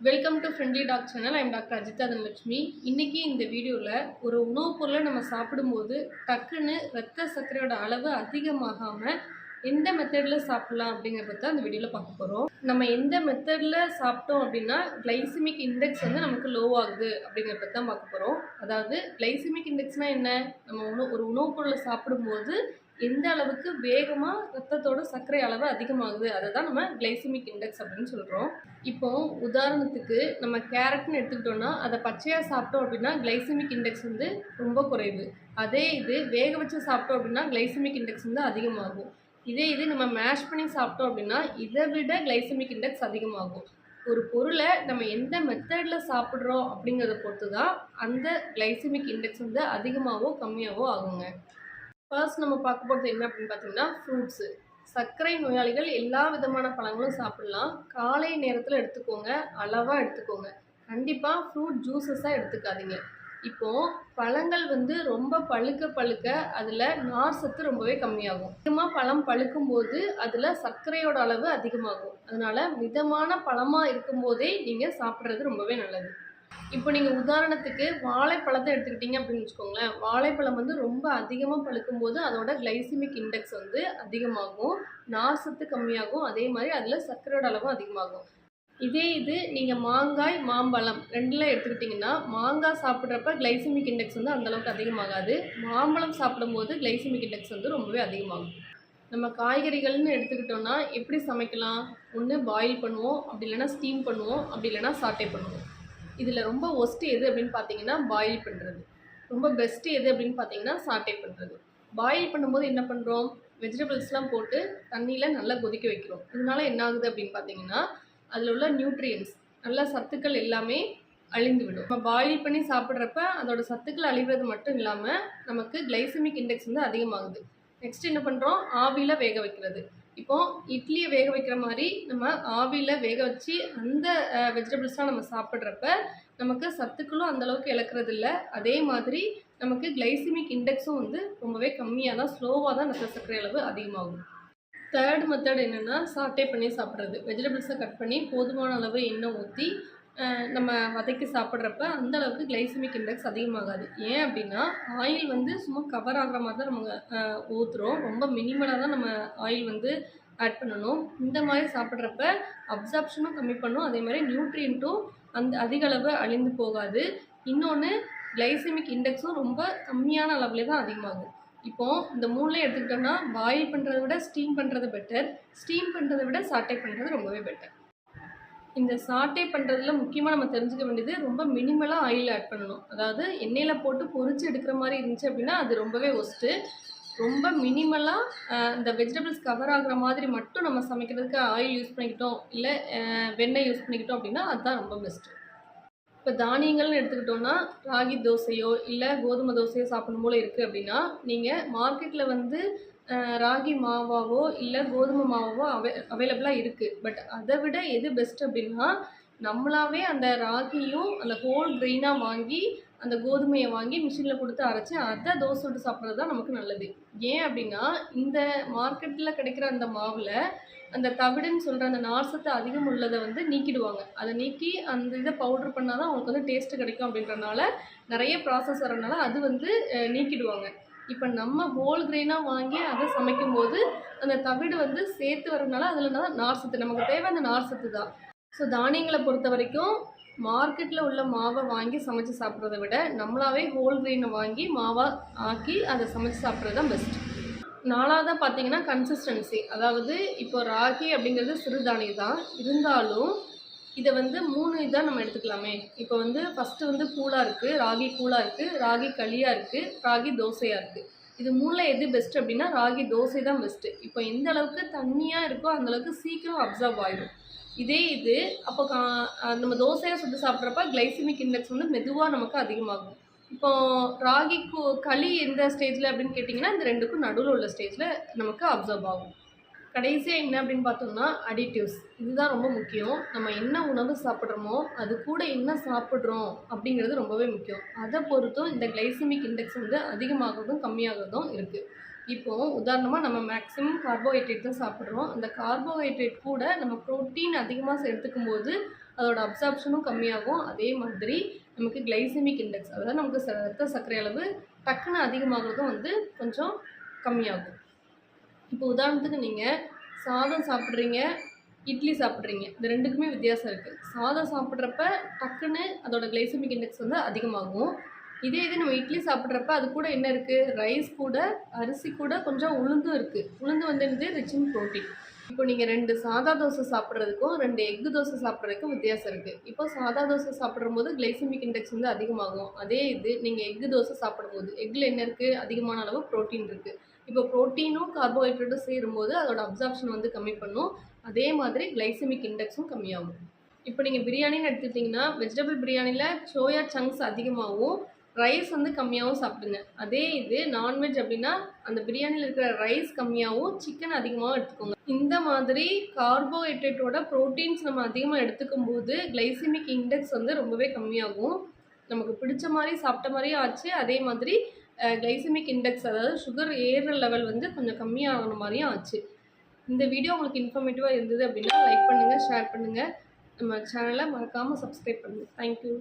Welcome to friendly talk channel I'm doctor Ajitha Dhanalakshmi இன்றைக்கி இந்த வீடியோவில் ஒரு உணவுப் பொருளை நம்ம சாப்பிடும்போது டக்குன்னு ரத்த சர்க்கரையோட அளவு அதிகமாகாமல் எந்த மெத்தடில் சாப்பிட்லாம் அப்படிங்கிறத தான் அந்த வீடியோவில் பார்க்க போகிறோம் நம்ம எந்த மெத்தடில் சாப்பிட்டோம் அப்படின்னா கிளைசிமிக் இண்டெக்ஸ் வந்து நமக்கு லோ ஆகுது அப்படிங்கிறத தான் பார்க்க போகிறோம் அதாவது கிளைசிமிக் இண்டெக்ஸ்னால் என்ன? நம்ம உணவு ஒரு உணவுப் பொருளை சாப்பிடும்போது எந்த அளவுக்கு வேகமாக ரத்தத்தோட சர்க்கரை அளவு அதிகமாகுது அதை தான் நம்ம கிளைசிமிக் இண்டெக்ஸ் அப்படின்னு சொல்கிறோம் இப்போ உதாரணத்துக்கு நம்ம கேரட்னு எடுத்துக்கிட்டோம்னா அதை பச்சையாக சாப்பிட்டோம் அப்படின்னா கிளைசிமிக் இண்டெக்ஸ் வந்து ரொம்ப குறைவு. அதே இது வேக வச்சு சாப்பிட்டோம் அப்படின்னா கிளைசிமிக் இண்டெக்ஸ் வந்து அதிகமாகும். இதே இது நம்ம மேஷ் பண்ணி சாப்பிட்டோம் அப்படின்னா இதை விட கிளைசிமிக் இண்டெக்ஸ் அதிகமாகும். ஒரு பொருளை நம்ம எந்த மெத்தடில் சாப்பிட்றோம் அப்படிங்கிறத பொறுத்து தான் அந்த கிளைசிமிக் இண்டெக்ஸ் வந்து அதிகமாகவோ கம்மியாகவோ ஆகுங்க. ஃபர்ஸ்ட் நம்ம பார்க்க போகிறது என்ன அப்படின்னு பார்த்தீங்கன்னா ஃப்ரூட்ஸு சர்க்கரை நோயாளிகள் எல்லா விதமான பழங்களும் சாப்பிடலாம். காலை நேரத்தில் எடுத்துக்கோங்க அளவாக எடுத்துக்கோங்க. கண்டிப்பாக ஃப்ரூட் ஜூஸஸாக எடுத்துக்காதீங்க. இப்போது பழங்கள் வந்து ரொம்ப பழுக்க பழுக்க அதில் நார் சத்து ரொம்பவே கம்மியாகும். அதிகமாக பழம் பழுக்கும் போது அதில் சர்க்கரையோட அளவு அதிகமாகும். அதனால் மிதமான பழமாக இருக்கும்போதே நீங்கள் சாப்பிட்றது ரொம்பவே நல்லது. இப்போ நீங்கள் உதாரணத்துக்கு வாழைப்பழத்தை எடுத்துக்கிட்டீங்க அப்படின்னு வச்சுக்கோங்களேன். வாழைப்பழம் வந்து ரொம்ப அதிகமாக பழுக்கும் போது அதோட கிளைசிமிக் இண்டெக்ஸ் வந்து அதிகமாகும். நார்சத்து கம்மியாகும். அதே மாதிரி அதில் சர்க்கரையோட அளவும் அதிகமாகும். இதே இது நீங்கள் மாங்காய் மாம்பழம் ரெண்டில் எடுத்துக்கிட்டிங்கன்னா மாங்காய் சாப்பிட்றப்ப கிளைசிமிக் இண்டெக்ஸ் வந்து அந்தளவுக்கு அதிகமாகாது. மாம்பழம் சாப்பிடும்போது கிளைசிமிக் இண்டெக்ஸ் வந்து ரொம்பவே அதிகமாகும். நம்ம காய்கறிகள்னு எடுத்துக்கிட்டோன்னா எப்படி சமைக்கலாம்? ஒன்று பாயில் பண்ணுவோம். அப்படி இல்லைன்னா ஸ்டீம் பண்ணுவோம். அப்படி இல்லைன்னா சாட்டே பண்ணுவோம். இதில் ரொம்ப ஒஸ்ட்டு எது அப்படின்னு பார்த்தீங்கன்னா பாயில் பண்ணுறது ரொம்ப பெஸ்ட்டு எது அப்படின்னு பார்த்தீங்கன்னா சாட்டே பண்ணுறது பாயில் பண்ணும்போது என்ன பண்ணுறோம் வெஜிடபிள்ஸ்லாம் போட்டு தண்ணியில் நல்லா கொதிக்க வைக்கிறோம். இதனால என்ன ஆகுது அப்படின்னு பார்த்தீங்கன்னா அதில் உள்ள நியூட்ரியன்ஸ் நல்ல சத்துக்கள் எல்லாமே அழிந்து விடும். நம்ம பாயில் பண்ணி சாப்பிட்றப்ப அதோட சத்துக்கள் அழிவது மட்டும் இல்லாமல் நமக்கு கிளைசமிக் இண்டெக்ஸ் வந்து அதிகமாகுது. நெக்ஸ்ட் என்ன பண்ணுறோம் ஆவியில் வேக வைக்கிறது. இப்போ இட்லியை வேக வைக்கிற மாதிரி நம்ம ஆவியில் வேக வச்சு அந்த வெஜிடபிள்ஸ்லாம் நம்ம சாப்பிட்றப்ப நமக்கு சத்துக்களும் அந்தளவுக்கு இழக்கிறது இல்லை அதே மாதிரி நமக்கு கிளைசிமிக் இண்டெக்ஸும் வந்து ரொம்பவே கம்மியாக தான் ஸ்லோவாக தான் ரத்த சர்க்கரை அளவு அதிகமாகும். தேர்ட் மெத்தட் என்னென்னா சாட்டே பண்ணி சாப்பிட்றது. வெஜிடபிள்ஸை கட் பண்ணி போதுமான அளவு எண்ணெய் ஊற்றி நம்ம வதக்கி சாப்பிட்றப்ப அந்த அளவுக்கு இண்டெக்ஸ் அதிகமாகாது. ஏன் அப்படின்னா ஆயில் வந்து சும்மா கவர் ஆகிற மாதிரி தான் நம்ம ஊற்றுறோம் ரொம்ப மினிமலாக தான் நம்ம ஆயில் வந்து ஆட் பண்ணணும். இந்த மாதிரி சாப்பிட்றப்ப அப்சார்ப்ஷனும் கம்மி பண்ணும். அதே மாதிரி நியூட்ரியன்ட்டும் அந்த அதிக அளவு அழிந்து போகாது. இன்னொன்று கிளைசமிக் இண்டெக்ஸும் ரொம்ப கம்மியான அளவுலே தான் அதிகமாகும். இப்போது இந்த மூணுலேயும் எடுத்துக்கிட்டோம்னா பாயில் பண்ணுறதை விட ஸ்டீம் பண்ணுறது பெட்டர் ஸ்டீம் பண்ணுறதை விட சாட்டை பண்ணுறது ரொம்பவே பெட்டர் இந்த சாட்டை பண்ணுறதுல முக்கியமாக நம்ம தெரிஞ்சுக்க வேண்டியது ரொம்ப மினிமலாக ஆயில் ஆட் பண்ணணும். அதாவது எண்ணெயில் போட்டு பொறிச்சு எடுக்கிற மாதிரி இருந்துச்சு அப்படின்னா அது ரொம்பவே ஒஸ்ட்டு ரொம்ப மினிமலாக இந்த வெஜிடபிள்ஸ் கவர் ஆகிற மாதிரி மட்டும் நம்ம சமைக்கிறதுக்கு ஆயில் யூஸ் பண்ணிக்கிட்டோம் இல்லை வெண்ணெய் யூஸ் பண்ணிக்கிட்டோம் அப்படின்னா அதுதான் ரொம்ப பெஸ்ட்டு இப்போ தானியங்கள்னு எடுத்துக்கிட்டோம்னா ராகி தோசையோ இல்லை கோதுமை தோசையோ சாப்பிடும் போல் இருக்குது அப்படின்னா நீங்கள் மார்க்கெட்டில் வந்து ராகி மாவாவோ இல்லை கோதுமை மாவாவோ அவை அவைலபிளாக இருக்குது பட் அதை விட எது பெஸ்ட் அப்படின்னா நம்மளாவே அந்த ராகியும் அந்த ஹோல் கிரெயினாக வாங்கி அந்த கோதுமையை வாங்கி மிஷினில் கொடுத்து அரைச்சி அதை தோசை விட்டு சாப்பிட்றது தான் நமக்கு நல்லது. ஏன் அப்படின்னா இந்த மார்க்கெட்டில் கிடைக்கிற அந்த மாவில் அந்த தவிடுன்னு சொல்கிற அந்த நார்சத்து அதிகம் உள்ளதை வந்து நீக்கிடுவாங்க. அதை நீக்கி அந்த இதை பவுட்ரு பண்ணால் தான் அவங்களுக்கு வந்து டேஸ்ட்டு கிடைக்கும் அப்படின்றனால நிறைய ப்ராசஸ் வரனால அது வந்து நீக்கிடுவாங்க. இப்போ நம்ம ஹோல் கிரெயினாக வாங்கி அதை சமைக்கும் போது அந்த தவிடு வந்து சேர்த்து வரனால அதில் தான் நார்சத்து நமக்கு தேவை அந்த நார்சத்து தான். ஸோ தானியங்களை பொறுத்த வரைக்கும் மார்க்கெட்டில் உள்ள மாவை வாங்கி சமைச்சு சாப்பிட்றத விட நம்மளாவே ஹோல் கிரெயினை வாங்கி மாவாக ஆக்கி அதை சமைச்சு சாப்பிட்றது தான் பெஸ்ட் நாலாவதாக பார்த்தீங்கன்னா கன்சிஸ்டன்சி அதாவது இப்போ ராகி அப்படிங்கிறது சிறுதானியம் தான் இருந்தாலும் இதை வந்து மூணு இதாக நம்ம எடுத்துக்கலாமே. இப்போ வந்து ஃபஸ்ட்டு வந்து கூழாக இருக்குது ராகி கூழாக இருக்குது ராகி களியாக இருக்குது ராகி தோசையாக இருக்குது இது மூணில் எது பெஸ்ட் அப்படின்னா ராகி தோசை தான் பெஸ்ட்டு இப்போ எந்த அளவுக்கு தண்ணியாக இருக்கோ அந்தளவுக்கு சீக்கிரம் அப்சர்வ் ஆகிடும் இதே இது அப்போ கா நம்ம தோசையாக சுட்டு சாப்பிட்றப்ப கிளைசிமிக் இண்டெக்ஸ் வந்து மெதுவாக நமக்கு அதிகமாகும். இப்போ ராகிக்கு களி எந்த ஸ்டேஜில் அப்படின்னு கேட்டிங்கன்னா இந்த ரெண்டுக்கும் நடுவில் உள்ள ஸ்டேஜில் நமக்கு அப்சர்வ் ஆகும். கடைசியாக என்ன அப்படின்னு பார்த்தோம்னா அடிட்டிவ்ஸ் இதுதான் ரொம்ப முக்கியம். நம்ம என்ன உணவு சாப்பிட்றோமோ அது கூட என்ன சாப்பிட்றோம் அப்படிங்கிறது ரொம்பவே முக்கியம். அதை பொறுத்தும் இந்த கிளைசிமிக் இண்டெக்ஸ் வந்து அதிகமாகிறதும் கம்மியாகிறதும் இருக்குது இப்போது உதாரணமாக நம்ம மேக்ஸிமம் கார்போஹைட்ரேட் தான் சாப்பிட்றோம். அந்த கார்போஹைட்ரேட் கூட நம்ம ப்ரோட்டீன் அதிகமாக சேர்த்துக்கும் போது அதோட அப்சார்ப்ஷனும் கம்மியாகும். அதே மாதிரி நமக்கு கிளைசிமிக் இண்டெக்ஸ் அதாவது நமக்கு ரத்த சர்க்கரை அளவு டக்குன்னு அதிகமாகிறதும் வந்து கொஞ்சம் கம்மியாகும். இப்போ உதாரணத்துக்கு நீங்கள் சாதம் சாப்பிட்றீங்க இட்லி சாப்பிட்றீங்க இந்த ரெண்டுக்குமே வித்தியாசம் இருக்குது சாதம் சாப்பிட்றப்ப டக்குன்னு அதோட கிளைசமிக் இண்டெக்ஸ் வந்து அதிகமாகும். இதே இது நம்ம இட்லி சாப்பிட்றப்ப அது கூட என்ன இருக்குது ரைஸ் கூட அரிசி கூட கொஞ்சம் உளுந்தும் இருக்குது உளுந்து வந்து என்னது? ரிச் இன் ப்ரோட்டீன் இப்போ நீங்கள் ரெண்டு சாதா தோசை சாப்பிட்றதுக்கும் ரெண்டு எக் தோசை சாப்பிட்றதுக்கும் வித்தியாசம் இருக்குது இப்போ சாதா தோசை சாப்பிடும்போது கிளைசமிக் இண்டெக்ஸ் வந்து அதிகமாகும். அதே இது நீங்கள் எக்கு தோசை சாப்பிடும்போது எக்கில் என்ன இருக்குது அதிகமான அளவு ப்ரோட்டீன் இருக்குது இப்போ ப்ரோட்டீனும் கார்போஹைட்ரேட்டும் சேரும்போது அதோட அப்சார்ப்ஷன் வந்து கம்மி பண்ணும். அதே மாதிரி கிளைசமிக் இண்டெக்ஸும் கம்மியாகும். இப்போ நீங்கள் பிரியாணின்னு எடுத்துக்கிட்டிங்கன்னா வெஜிடபிள் பிரியாணியில் சோயா சங்க்ஸ் அதிகமாகவும் ரைஸ் வந்து கம்மியாகவும் சாப்பிடுங்க. அதே இது நான்வெஜ் அப்படின்னா அந்த பிரியாணியில் இருக்கிற ரைஸ் கம்மியாகவும் சிக்கன் அதிகமாகவும் எடுத்துக்கோங்க. இந்த மாதிரி கார்போஹைட்ரேட்டோட ப்ரோட்டீன்ஸ் நம்ம அதிகமாக எடுத்துக்கும் போது கிளைசிமிக் இண்டெக்ஸ் வந்து ரொம்பவே கம்மியாகும். நமக்கு பிடிச்ச மாதிரி சாப்பிட்ட மாதிரியும் ஆச்சு. அதே மாதிரி கிளைசிமிக் இண்டெக்ஸ் அதாவது சுகர் ஏறுற லெவல் வந்து கொஞ்சம் கம்மியாகிற மாதிரியும் ஆச்சு. இந்த வீடியோ உங்களுக்கு இன்ஃபர்மேட்டிவாக இருந்தது அப்படின்னா லைக் பண்ணுங்கள் ஷேர் பண்ணுங்கள் நம்ம சேனலை மறக்காமல் சப்ஸ்கிரைப் பண்ணுங்கள் தேங்க்யூ